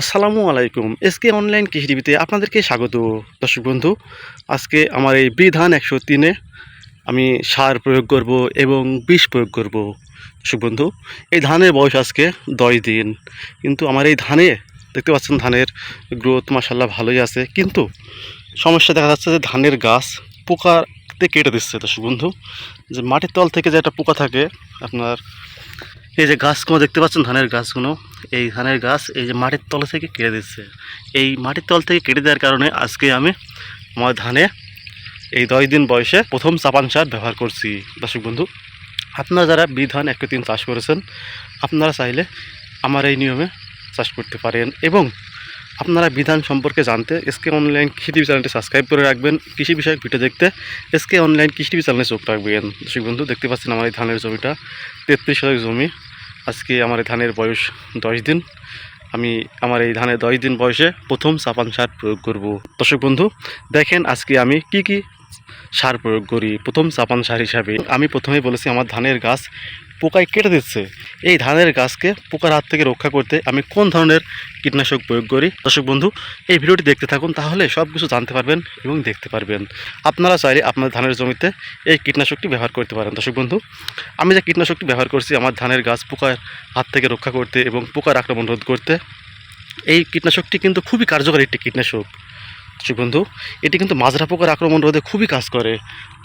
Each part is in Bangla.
আসসালামু আলাইকুম এসকে অনলাইন কৃষি টিভিতে আপনাদেরকে স্বাগত। দর্শক বন্ধু, আজকে আমার এই বিধান একশো তিনে আমি সার প্রয়োগ করব এবং বিষ প্রয়োগ করব। দর্শক বন্ধু, এই ধানের বয়স আজকে দশ দিন। কিন্তু আমার এই ধানে, দেখতে পাচ্ছেন ধানের গ্রোথ মাসাল্লাহ ভালোই আছে। কিন্তু সমস্যা দেখা যাচ্ছে যে ধানের গাছ পোকাতে কেটে দিচ্ছে। দর্শক বন্ধু, যে মাটির তল থেকে যে একটা পোকা থাকে, আপনার এই যে গাছগুলো দেখতে পাচ্ছেন, ধানের গাছগুলো, এই ধানের গাছ এই যে মাটির তল থেকে কেটে দিচ্ছে। এই মাটির তল থেকে কেটে দেওয়ার কারণে আজকে আমি আমার ধানে এই দশ দিন বয়সে প্রথম চাপান সার ব্যবহার করছি। দর্শক বন্ধু, আপনারা যারা বি ধান একটু তিন চাষ করেছেন, আপনারা চাইলে আমার এই নিয়মে চাষ করতে পারেন এবং আপনারা বিধান সম্পর্কে জানতে এসকে অনলাইন কৃষি টিভি চ্যানেলটি সাবস্ক্রাইব করে রাখবেন। কৃষি বিষয়ক ভিডিও দেখতে এসকে অনলাইন কৃষি টিভি চ্যানেলে চোখ রাখবেন। দর্শক বন্ধু, দেখতে পাচ্ছেন আমার এই ধানের জমিটা তেত্রিশ শতক জমি। আজকে আমার এই ধানের বয়স দশ দিন। আমি আমার এই ধানের দশ দিন বয়সে প্রথম চাপান সার প্রয়োগ করব। দর্শক বন্ধু, দেখেন আজকে আমি কি কি সার প্রয়োগ করি প্রথম চাপান সার হিসাবে। আমি প্রথমে বলেছি আমার ধানের গাছ পোকায় কেটে দিচ্ছে। এই ধানের গাছকে পোকার হাত থেকে রক্ষা করতে আমি কোন ধরনের কীটনাশক প্রয়োগ করি? দর্শক বন্ধু, এই ভিডিওটি দেখতে থাকুন, তাহলে সব কিছু জানতে পারবেন এবং দেখতে পারবেন। আপনারা চাইলে আপনার ধানের জমিতে এই কীটনাশকটি ব্যবহার করতে পারেন। দর্শক বন্ধু, আমি যে কীটনাশকটি ব্যবহার করছি আমার ধানের গাছ পোকার হাত থেকে রক্ষা করতে এবং পোকার আক্রমণ রোধ করতে, এই কীটনাশকটি কিন্তু খুবই কার্যকরী একটি কীটনাশক। বন্ধু, এটি কিন্তু মাজরা পোকার আক্রমণ রোধে খুবই কাজ করে।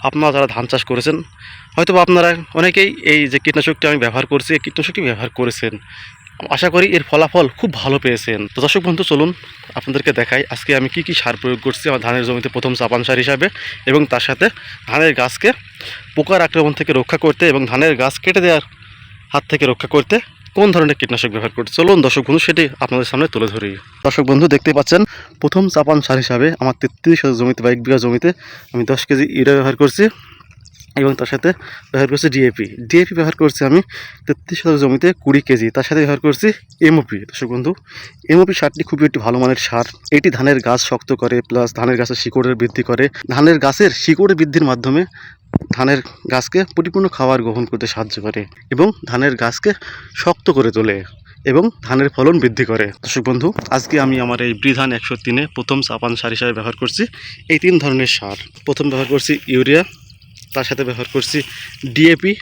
আপনারা যারা ধান চাষ করেছেন হয়তো আপনারা অনেকেই এই যে কীটনাশকটি আমি ব্যবহার করছি, এই কীটনাশকটি ব্যবহার করেছেন। আশা করি এর ফলাফল খুব ভালো পেয়েছেন। তো দর্শক বন্ধু, চলুন আপনাদেরকে দেখাই, আজকে আমি কি কি সার প্রয়োগ করছি আমার ধানের জমিতে প্রথম চাপান সার হিসাবে এবং তার সাথে ধানের গাছকে পোকার আক্রমণ থেকে রক্ষা করতে এবং ধানের গাছ কেটে দেওয়ার হাত থেকে রক্ষা করতে কোন ধরনের কীটনাশক ব্যবহার করছে চলুন দর্শক বন্ধু, সেটি আপনাদের সামনে তুলে ধরি। দর্শক বন্ধু, দেখতে পাচ্ছেন, প্রথম চাপান সার হিসাবে আমার তেত্রিশ জমিতে বা এক বিঘা জমিতে আমি দশ কেজি ইউরিয়া ব্যবহার করছি এবং তার সাথে ব্যবহার করছি ডিএপি। ডিএপি ব্যবহার করছি আমি তেত্রিশ শতক জমিতে কুড়ি কেজি। তার সাথে ব্যবহার করছি এমওপি। দর্শক বন্ধু, এমওপি সারটি খুবই একটি ভালো মানের সার। এটি ধানের গাছ শক্ত করে প্লাস ধানের গাছের শিকড়ের বৃদ্ধি করে। ধানের গাছের শিকড়ের বৃদ্ধির মাধ্যমে ধানের গাছকে পরিপূর্ণ খাবার গ্রহণ করতে সাহায্য করে এবং ধানের গাছকে শক্ত করে তোলে এবং ধানের ফলন বৃদ্ধি করে। দর্শক বন্ধু, আজকে আমি আমার এই বৃধান একশো তিনে প্রথম চাপান সার হিসাবে ব্যবহার করছি। এই তিন ধরনের সার। প্রথম ব্যবহার করছি ইউরিয়া, তার সাথে ব্যবহার করছি ডিএপি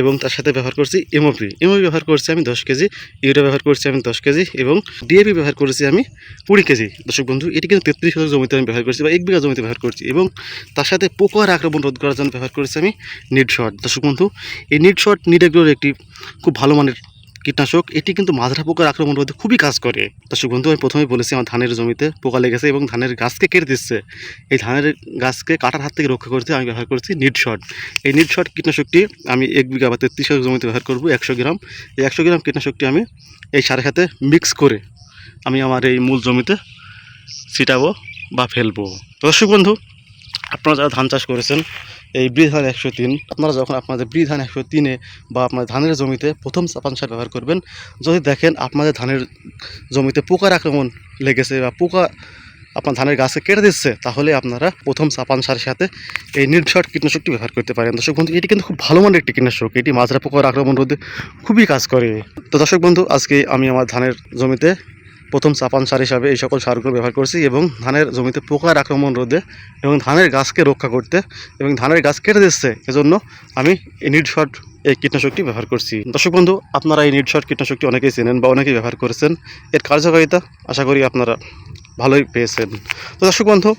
এবং তার সাথে ব্যবহার করছি এমওপি এমওপি ব্যবহার করছি আমি দশ কেজি, ইউরিয়া ব্যবহার করছি আমি দশ কেজি এবং ডিএপি ব্যবহার করেছি আমি কুড়ি কেজি। দর্শক বন্ধু, এটি কিন্তু তেত্রিশ শতক জমিতে আমি ব্যবহার করছি বা এক বিঘা জমিতে ব্যবহার করছি এবং তার সাথে পোকার আক্রমণ রোধ করার জন্য ব্যবহার করেছি আমি নিট শট। দর্শক বন্ধু, এই নিট শট নিট এগুলোর একটি খুব ভালো মানের কীটনাশক, এটি কিন্তু মাজরা পোকার আক্রমণ রোধে খুবই কাজ করে। দর্শক বন্ধু আমি প্রথমে বলেছি, আমার ধানের জমিতে পোকা লেগেছে এবং ধানের গাছকে কেটে দিচ্ছে। এই ধানের গাছকে কাটার হাত থেকে রক্ষা করতে আমি ব্যবহার করছি নিট শট। এই নিট শট কীটনাশকটি আমি এক বিঘা বা তেত্রিশ জমিতে ব্যবহার করব, একশো গ্রাম। এই একশো গ্রাম কীটনাশকটি আমি এই সারের সাথে মিক্স করে আমি আমার এই মূল জমিতে ছিটাবো বা ফেলব। দর্শক বন্ধু, আপনারা যারা ধান চাষ করেছেন এই বৃধান একশো তিন। আপনারা যখন আপনাদের বৃধান একশো তিনে বা আপনার ধানের জমিতে প্রথম চাপান সার ব্যবহার করবেন, যদি দেখেন আপনাদের ধানের জমিতে পোকার আক্রমণ লেগেছে বা পোকা আপনার ধানের গাছে কেটে দিচ্ছে, তাহলে আপনারা প্রথম চাপান সারের সাথে এই নির্ঝট কীটনাশকটি ব্যবহার করতে পারেন। দর্শক বন্ধু, এটি কিন্তু খুব ভালো মানের একটি কীটনাশক। এটি মাজরা পোকার আক্রমণ রোধে খুবই কাজ করে। তো দর্শক বন্ধু, আজকে আমি আমার ধানের জমিতে প্রথম চাপান সার হিসাবে এই সকল সারগুলো ব্যবহার করছি এবং ধানের জমিতে পোকার আক্রমণ রোধে এবং ধানের গাছকে রক্ষা করতে এবং ধানের গাছ কেটে দিচ্ছে, এজন্য আমি এই নির্শট এই কীটনাশকটি ব্যবহার করছি। দর্শক বন্ধু, আপনারা এই নিডশট কীটনাশকটি অনেকেই চেনেন বা অনেকেই ব্যবহার করেছেন। এর কার্যকারিতা আশা করি আপনারা ভালোই পেয়েছেন। তো দর্শক বন্ধু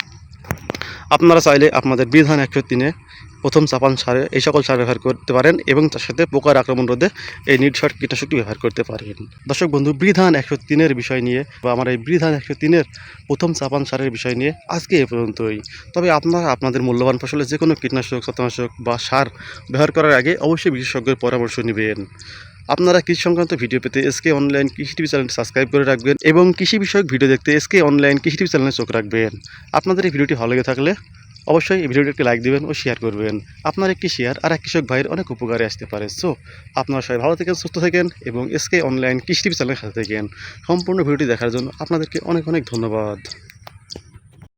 আপনারা চাইলে আপনাদের বিধান একশো তিনে প্রথম চাপান সারে এই সকল সার ব্যবহার করতে পারেন এবং তার সাথে পোকার আক্রমণ রোধে এই নির্শট কীটনাশকটি ব্যবহার করতে পারেন। দর্শক বন্ধু, বিধান একশো তিনের বিষয় নিয়ে বা আমার এই বিধান একশো তিনের প্রথম চাপান সারের বিষয় নিয়ে আজকে এ পর্যন্তই। তবে আপনারা আপনাদের মূল্যবান ফসলে যে কোনো কীটনাশক ছত্রনাশক বা সার ব্যবহার করার আগে অবশ্যই বিশেষজ্ঞের পরামর্শ নেবেন। আপনারা কৃষি সংক্রান্ত ভিডিও পেতে SK online Krishi TV channel subscribe করে রাখবেন এবং কৃষি বিষয়ক ভিডিও দেখতে এসকে অনলাইন কৃষি টিভি চ্যানেলে চোখ রাখবেন। আপনাদের এই ভিডিওটি ভালো লেগে থাকলে অবশ্যই এই ভিডিওটি একটি লাইক দিবেন ও শেয়ার করবেন। আপনার একটি শেয়ার আর এক কৃষক ভাইয়ের অনেক উপকারে আসতে পারে। সো আপনারা সবাই ভালো থাকেন, সুস্থ থাকেন এবং এসকে অনলাইন কৃষি টিভি চ্যানেলের সাথে থাকেন। সম্পূর্ণ ভিডিওটি দেখার জন্য আপনাদেরকে অনেক অনেক ধন্যবাদ।